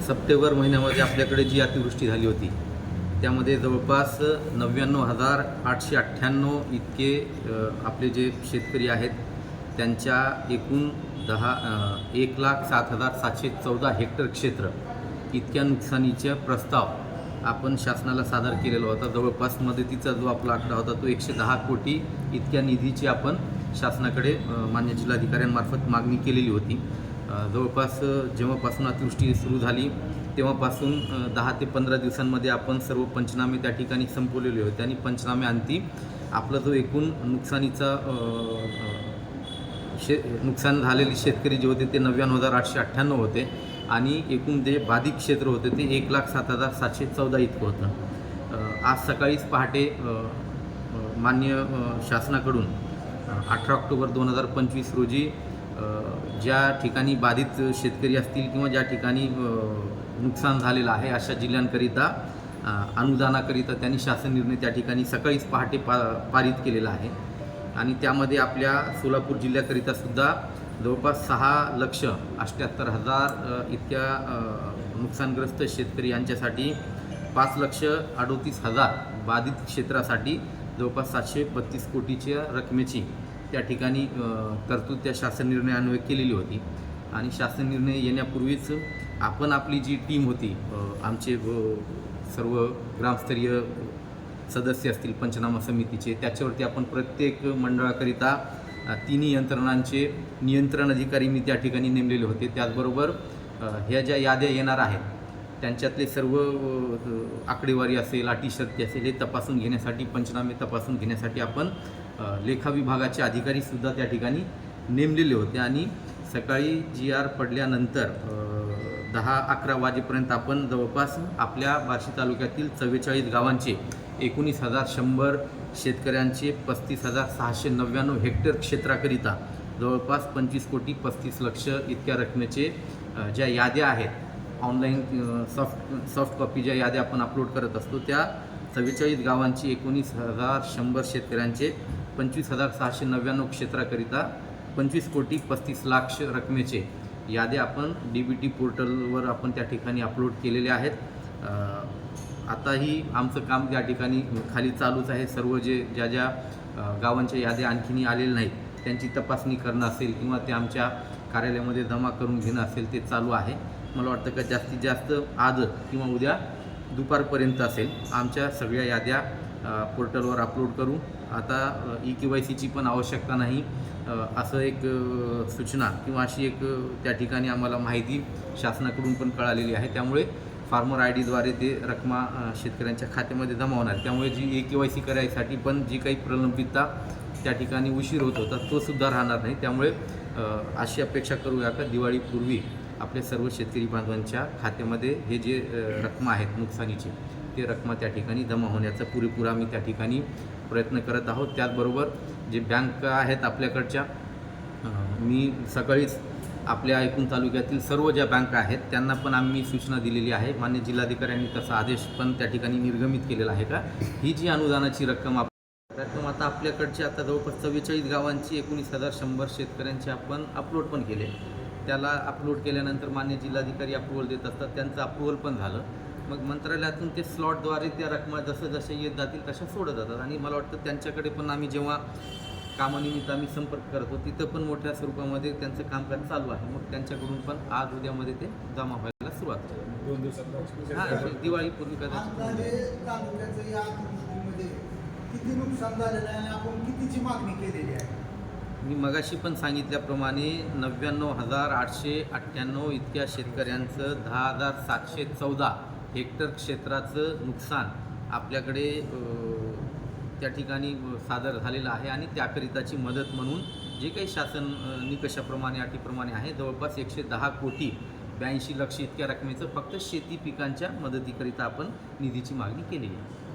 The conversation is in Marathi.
सप्टेंबर महिन्यामध्ये आपल्याकडे जी अतिवृष्टी झाली होती त्यामध्ये जवळपास नव्याण्णव हजार आठशे अठ्ठ्याण्णव इतके आपले जे शेतकरी आहेत त्यांच्या एकूण दहा एक लाख सात हजार सातशे चौदा हेक्टर क्षेत्र इतक्या नुकसानीचे प्रस्ताव आपण शासनाला सादर केलेला होता. जवळपास मदतीचा जो आपला आकडा होता तो एकशे दहा कोटी इतक्या निधीची आपण शासनाकडे मान्य जिल्हाधिकाऱ्यांमार्फत मागणी केलेली होती. जवळपास जेव्हापासून अतिवृष्टी सुरू झाली तेव्हापासून दहा ते पंधरा दिवसांमध्ये आपण सर्व पंचनामे त्या ठिकाणी संपवलेले होते आणि पंचनामे अंती आपला जो एकूण नुकसानीचा शे नुकसान झालेले शेतकरी जे होते ते नव्याण्णव हजार आठशे अठ्ठ्याण्णव होते आणि एकूण जे बाधित क्षेत्र होते ते एक लाख सात हजार सातशे चौदा इतकं होतं. आज सकाळीच पहाटे मान्य शासनाकडून अठरा ऑक्टोबर दोन हजार पंचवीस रोजी ज्या ठिकाणी बाधित शेतकरी असतील किंवा ज्या ठिकाणी नुकसान झालेलं आहे अशा जिल्ह्यांकरिता अनुदानाकरिता त्यांनी शासन निर्णय त्या ठिकाणी सकाळीच पहाटे पा पारित केलेला आहे. आणि त्यामध्ये आपल्या सोलापूर जिल्ह्याकरिता सुद्धा जवळपास सहा लक्ष अष्ट्याहत्तर हजार इतक्या नुकसानग्रस्त शेतकरी यांच्यासाठी पाच लक्ष अडोतीस हजार बाधित क्षेत्रासाठी जवळपास सातशे बत्तीस कोटीच्या रकमेची त्या ठिकाणी तरतूद त्या शासन निर्णयान्वये केलेली होती. आणि शासन निर्णय येण्यापूर्वीच आपण आपली जी टीम होती आमचे सर्व ग्रामस्तरीय सदस्य असतील पंचनामा समितीचे त्याच्यावरती आपण प्रत्येक मंडळाकरिता तिन्ही यंत्रणांचे नियंत्रण अधिकारी मी त्या ठिकाणी नेमलेले होते. त्याचबरोबर ह्या ज्या याद्या येणार आहेत त्यांच्यातले सर्व आकडेवारी असेल अटी असेल हे तपासून घेण्यासाठी पंचनामे तपासून घेण्यासाठी आपण लेखा विभागाचे अधिकारीसुद्धा त्या ठिकाणी नेमलेले होते. आणि सकाळी जी आर पडल्यानंतर दहा अकरा वाजेपर्यंत आपण जवळपास आपल्या बार्शी तालुक्यातील चव्वेचाळीस गावांचे एकोणीस हजार शंभर शेतकऱ्यांचे पस्तीस हजार सहाशे नव्याण्णव हेक्टर क्षेत्राकरिता जवळपास पंचवीस कोटी पस्तीस लक्ष इतक्या रकमेचे ज्या याद्या आहेत ऑनलाईन सॉफ्ट सॉफ्ट कॉपी ज्या याद्या आपण अपलोड करत असतो त्या चव्वेचाळीस गावांची एकोणीस हजार शंभर शेतकऱ्यांचे पंचवीस हजार सहाशे नव्याण्णव क्षेत्राकरिता पंचवीस कोटी पस्तीस लाख रकमेचे याद्या आपण डी बी टी पोर्टलवर आपण त्या ठिकाणी अपलोड केलेले आहेत. आताही आमचं काम त्या ठिकाणी खाली चालूच आहे. सर्व जे ज्या ज्या गावांच्या याद्या आणखीनही आलेल्या नाहीत त्यांची तपासणी करणं असेल किंवा ते आमच्या कार्यालयामध्ये जमा करून घेणं असेल ते चालू आहे. मला वाटतं का जास्तीत जास्त आज किंवा उद्या दुपारपर्यंत असेल. आमच्या सगळ्या याद्या पोर्टलवर अपलोड करू. आता ई के वाय सीची पण आवश्यकता नाही. असं एक सूचना किंवा अशी एक त्या ठिकाणी आम्हाला माहिती शासनाकडून पण कळालेली आहे. त्यामुळे फार्मर आय डीद्वारे ते रकमा शेतकऱ्यांच्या खात्यामध्ये जमा होणार त्यामुळे जी ए के वाय सी करायसाठी पण जी काही प्रलंबितता त्या ठिकाणी उशीर होत होता तो सुद्धा राहणार नाही. त्यामुळे अशी अपेक्षा करूया का? दिवाळीपूर्वी आपल्या सर्व शेतकरी बांधवांच्या खात्यामध्ये हे जे रकमा आहेत नुकसानीचे ते रकमा त्या ठिकाणी जमा होण्याचा पुरेपूर आम्ही त्या ठिकाणी प्रयत्न करत आहोत. त्याचबरोबर जे बँक आहेत आपल्याकडच्या मी सकाळीच आपल्या एकूण तालुक्यातील सर्व ज्या बँका आहेत त्यांना पण आम्ही सूचना दिलेली आहे. मान्य जिल्हाधिकाऱ्यांनी तसा आदेश पण त्या ठिकाणी निर्गमित केलेला आहे का? ही जी अनुदानाची रक्कम आप रक्कम आता आपल्याकडची आता जवळपास चव्वेचाळीस गावांची एकोणीस हजार शंभर शेतकऱ्यांची आपण अपलोड पण केले. त्याला अपलोड केल्यानंतर मान्य जिल्हाधिकारी अप्रुव्हल देत असतात. त्यांचं अप्रुव्हल पण झालं. मग मंत्रालयातून ते स्लॉटद्वारे त्या रकमा जसं जसे येत जातील तशा सोडत जातात. आणि मला वाटतं त्यांच्याकडे पण आम्ही जेव्हा कामानिमित्त आम्ही संपर्क करतो तिथं पण मोठ्या स्वरूपामध्ये त्यांचं कामकाज चालू आहे. मग त्यांच्याकडून पण आज उद्यामध्ये ते जमा व्हायला सुरुवात होईल. दोन दिवसात. हां दिवाळीपूर्वी कदाचित. किती नुकसान झालेलं आहे आणि आपण कितीची मागणी केलेली आहे? मी मगाशी पण सांगितल्याप्रमाणे नव्याण्णव हजार आठशे अठ्ठ्याण्णव इतक्या शेतकऱ्यांचं दहा हजार सातशे चौदा हेक्टर क्षेत्राचं नुकसान आपल्याकडे त्या ठिकाणी सादर झालेलं आहे आणि त्याकरिताची मदत म्हणून जे काही शासन निकषाप्रमाणे अटीप्रमाणे आहे जवळपास एकशे दहा कोटी ब्याऐंशी लक्ष इतक्या रकमेचं फक्त शेती पिकांच्या मदतीकरिता आपण निधीची मागणी केलेली आहे.